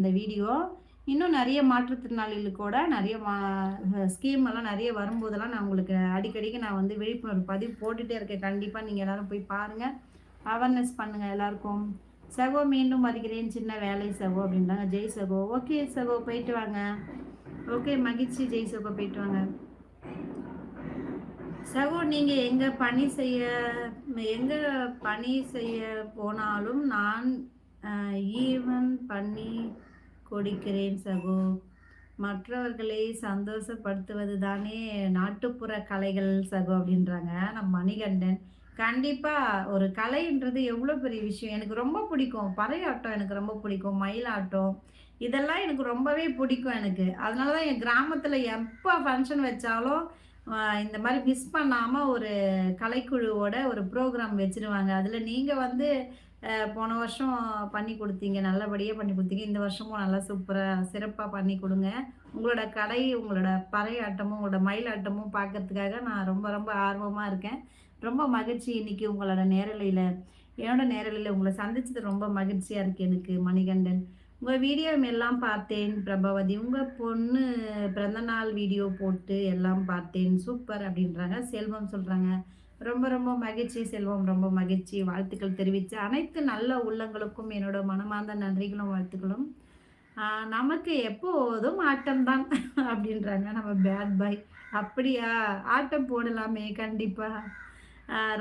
இந்த வீடியோ. இன்னும் நிறைய மாற்றுத்திறனாளிகளுக்கூட நிறைய மா ஸ்கீம் எல்லாம் நிறைய வரும்போதெல்லாம் நான் உங்களுக்கு அடிக்கடிக்கு நான் வந்து விழிப்புணர்வு பதிவு போட்டுகிட்டே இருக்கேன். கண்டிப்பாக நீங்கள் எல்லோரும் போய் பாருங்கள் அவேர்னஸ் பண்ணுங்கள் எல்லாருக்கும். சகோ மீண்டும் வருகிறேன் சின்ன வேலை சகோ அப்படின்றாங்க. ஜெய் சகோ. ஓகே சகோ போயிட்டு வாங்க. ஓகே மகிழ்ச்சி. ஜெய் சகோ போயிட்டு வாங்க. சகோ நீங்கள் எங்கே பணி செய்ய எங்கே பணி செய்ய போனாலும் நான் ஈவன் பண்ணி கொடுக்கிறேன் சகோ. மற்றவர்களை சந்தோஷப்படுத்துவது தானே நாட்டுப்புற கலைகள் சகோ அப்படின்றாங்க நம்ம மணிகண்டன். கண்டிப்பாக ஒரு கலைன்றது எவ்வளோ பெரிய விஷயம். எனக்கு ரொம்ப பிடிக்கும். பறையாட்டம் எனக்கு ரொம்ப பிடிக்கும். மயிலாட்டம். இதெல்லாம் எனக்கு ரொம்பவே பிடிக்கும் எனக்கு. அதனால தான் என் கிராமத்தில் எப்போ ஃபங்க்ஷன் வச்சாலும் இந்த மாதிரி மிஸ் பண்ணாமல் ஒரு கலைக்குழுவோட ஒரு ப்ரோக்ராம் வச்சுருவாங்க. அதில் நீங்கள் வந்து போன வருஷம் பண்ணி கொடுத்தீங்க நல்லபடியாக பண்ணி கொடுத்தீங்க. இந்த வருஷமும் நல்லா சூப்பராக சிறப்பாக பண்ணி கொடுங்க. உங்களோட கடை உங்களோட பறையாட்டமும் உங்களோட மயிலாட்டமும் பார்க்கறதுக்காக நான் ரொம்ப ரொம்ப ஆர்வமாக இருக்கேன். ரொம்ப மகிழ்ச்சி இன்னைக்கு உங்களோட நேரலையில். என்னோட நேரலையில் உங்களை சந்திச்சது ரொம்ப மகிழ்ச்சியாக இருக்குது எனக்கு மணிகண்டன். உங்கள் வீடியோ எல்லாம் பார்த்தேன் பிரபாவதி. உங்கள் பொண்ணு பிறந்தநாள் வீடியோ போட்டு எல்லாம் பார்த்தேன். சூப்பர் அப்படின்றாங்க. செல்வம் சொல்கிறாங்க ரொம்ப ரொம்ப மகிழ்ச்சி செல்வம் ரொம்ப மகிழ்ச்சி. வாழ்த்துக்கள் தெரிவித்து அனைத்து நல்ல உள்ளங்களுக்கும் என்னோட மனமார்ந்த நன்றிகளும் வாழ்த்துக்களும். நமக்கு எப்போதும் ஆட்டம் தான் அப்படின்றாங்க. நம்ம பேட் பாய் அப்படியா? ஆட்டம் போடலாமே கண்டிப்பாக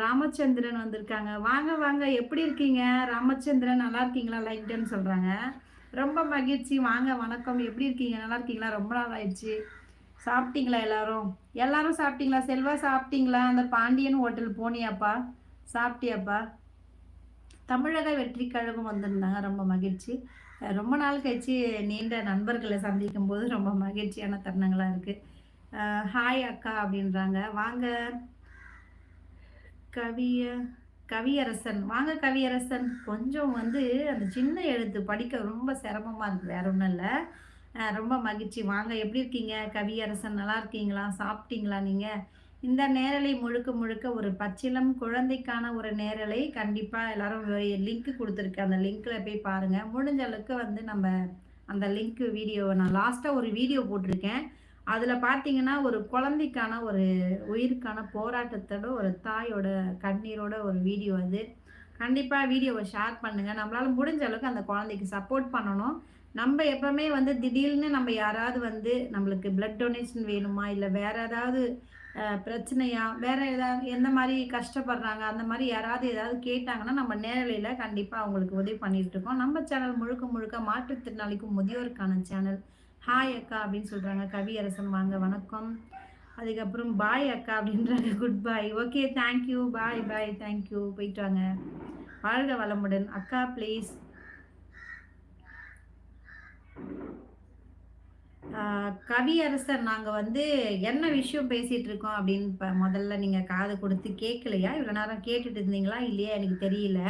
ராமச்சந்திரன் வந்திருக்காங்க. வாங்க வாங்க. எப்படி இருக்கீங்க? ராமச்சந்திரன் நல்லா இருக்கீங்களா? லைட்டன்னு சொல்கிறாங்க ரொம்ப மகிழ்ச்சி. வாங்க வணக்கம். எப்படி இருக்கீங்க? நல்லா இருக்கீங்களா? ரொம்ப நாள் ஆயிடுச்சு. சாப்பிட்டீங்களா எல்லாரும்? எல்லாரும் சாப்பிட்டீங்களா? செல்வா சாப்பிட்டீங்களா? அந்த பாண்டியன் ஹோட்டல் போனியாப்பா. சாப்பிட்டியாப்பா? தமிழக வெற்றி கழகம் வந்திருந்தாங்க. ரொம்ப மகிழ்ச்சி. ரொம்ப நாள் கழிச்சு நீண்ட நண்பர்களை சந்திக்கும் போது ரொம்ப மகிழ்ச்சியான தருணங்களாக இருக்குது ஹாய் அக்கா அப்படின்றாங்க. வாங்க கவிய கவியரசன். வாங்க கவியரசன். கொஞ்சம் வந்து அந்த சின்ன எழுத்து படிக்க ரொம்ப சிரமமாக இருக்குது வேற ஒன்றும் இல்லை. ரொம்ப மகிழ்ச்சி. வாங்க எப்படி இருக்கீங்க? கவியரசன் நல்லா இருக்கீங்களா? சாப்பிட்டீங்களா நீங்கள் இந்த நேரலை முழுக்க முழுக்க ஒரு பச்சிலம் குழந்தைக்கான ஒரு நேரலை கண்டிப்பாக எல்லாரும் லிங்க் கொடுத்துருக்கு. அந்த லிங்க்கில் போய் பாருங்கள் முடிஞ்ச அளவுக்கு வந்து நம்ம அந்த லிங்க் வீடியோவை நான் லாஸ்ட்டாக ஒரு வீடியோ போட்டிருக்கேன். அதில் பார்த்தீங்கன்னா ஒரு குழந்தைக்கான ஒரு உயிருக்கான போராட்டத்தோட ஒரு தாயோட கண்ணீரோட ஒரு வீடியோ அது. கண்டிப்பாக வீடியோவை ஷேர் பண்ணுங்கள் நம்மளால் முடிஞ்ச அளவுக்கு அந்த குழந்தைக்கு சப்போர்ட் பண்ணணும். நம்ம எப்பவுமே வந்து திடீர்னு நம்ம யாராவது வந்து நம்மளுக்கு பிளட் டொனேஷன் வேணுமா? இல்லை வேற ஏதாவது பிரச்சனையா? வேற ஏதாவது எந்த மாதிரி கஷ்டப்படுறாங்க? அந்த மாதிரி யாராவது ஏதாவது கேட்டாங்கன்னா நம்ம நேரலையில் கண்டிப்பாக அவங்களுக்கு உதவி பண்ணிட்டு இருக்கோம். நம்ம சேனல் முழுக்க முழுக்க மாற்றுத்திறனாளிக்கும் முதியோருக்கான சேனல். ஹாய் அக்கா அப்படின்னு சொல்கிறாங்க கவியரசன் வாங்க வணக்கம். அதுக்கப்புறம் பாய் அக்கா அப்படின்றாங்க. Good bye. Okay thank you bye bye thank you போயிட்டு வாங்க. வாழ்க வளமுடன். அக்கா ப்ளீஸ் கவியரசர் நாங்கள் வந்து என்ன விஷயம் பேசிகிட்டு இருக்கோம் அப்படின்னு இப்போ முதல்ல நீங்கள் காது கொடுத்து கேட்கலையா? இவ்வளோ நேரம் கேட்டுட்டு இருந்தீங்களா? இல்லையா? எனக்கு தெரியல.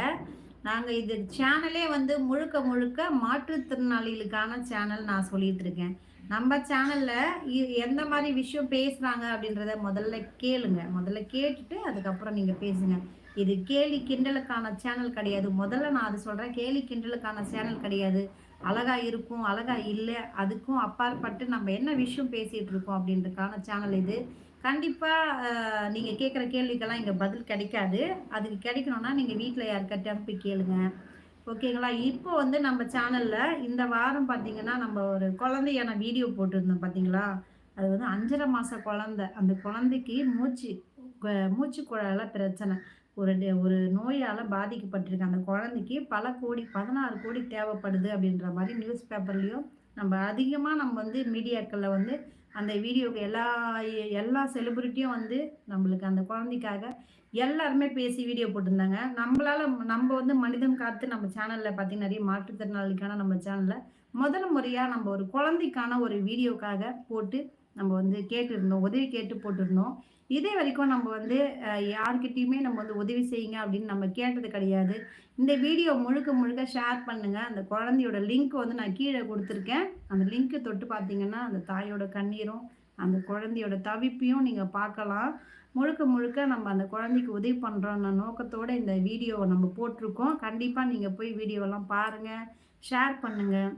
நாங்கள் இது சேனலே வந்து முழுக்க முழுக்க மாற்றுத்திறனாளிகளுக்கான சேனல் நான் சொல்லிட்டு இருக்கேன். நம்ம சேனலில் எந்த மாதிரி விஷயம் பேசுகிறாங்க அப்படின்றத முதல்ல கேளுங்க. முதல்ல கேட்டுட்டு அதுக்கப்புறம் நீங்கள் பேசுங்க. இது கேலி கிண்டலுக்கான சேனல் கிடையாது. முதல்ல நான் அது சொல்கிறேன் கேலி கிண்டலுக்கான சேனல் கிடையாது. அழகா இருக்கும் அழகா இல்லை அதுக்கும் அப்பாற்பட்டு நம்ம என்ன விஷயம் பேசிகிட்டு இருக்கோம் அப்படின்றதுக்கான சேனல் இது. கண்டிப்பாக நீங்கள் கேட்குற கேள்விக்கெல்லாம் இங்கே பதில் கிடைக்காது. அதுக்கு கிடைக்கணும்னா நீங்கள் வீட்டில் யாருக்கிட்டையும் போய் கேளுங்க. ஓகேங்களா இப்போ வந்து நம்ம சேனலில் இந்த வாரம் பார்த்தீங்கன்னா நம்ம ஒரு குழந்தையான வீடியோ போட்டிருந்தோம் பார்த்தீங்களா அது வந்து அஞ்சரை மாத குழந்த. அந்த குழந்தைக்கு மூச்சு மூச்சு குழாயில் பிரச்சனை. ஒரு ஒரு நோயால் பாதிக்கப்பட்டிருக்கு அந்த குழந்தைக்கு பல கோடி பதினாறு கோடி தேவைப்படுது அப்படின்ற மாதிரி நியூஸ் பேப்பர்லேயும் நம்ம அதிகமாக நம்ம வந்து மீடியாக்களில் வந்து அந்த வீடியோக்கு எல்லா எல்லா செலிபிரிட்டியும் வந்து நம்மளுக்கு அந்த குழந்தைக்காக எல்லாருமே பேசி வீடியோ போட்டிருந்தாங்க. நம்மளால் நம்ம வந்து மனிதன் காத்து நம்ம சேனலில் பார்த்திங்கன்னா நிறைய மாற்றுத்திறனாளிக்கான நம்ம சேனலில் முதல் முறையாக நம்ம ஒரு குழந்தைக்கான ஒரு வீடியோக்காக போட்டு நம்ம வந்து கேட்டுருந்தோம் உதவி கேட்டு போட்டிருந்தோம். இதே வரைக்கும் நம்ம வந்து யார்கிட்டையுமே நம்ம வந்து உதவி செய்யுங்க அப்படின்னு நம்ம கேட்டது கிடையாது. இந்த வீடியோ முழுக்க முழுக்க ஷேர் பண்ணுங்கள் அந்த குழந்தையோட லிங்க் வந்து நான் கீழே கொடுத்துருக்கேன். அந்த லிங்க்கு தொட்டு பார்த்தீங்கன்னா அந்த தாயோட கண்ணீரும் அந்த குழந்தையோட தவிப்பையும் நீங்கள் பார்க்கலாம். முழுக்க முழுக்க நம்ம அந்த குழந்தைக்கு உதவி பண்ணுறோன்ற நோக்கத்தோடு இந்த வீடியோவை நம்ம போட்டிருக்கோம். கண்டிப்பாக நீங்கள் போய் வீடியோவெல்லாம் பாருங்கள் ஷேர் பண்ணுங்கள்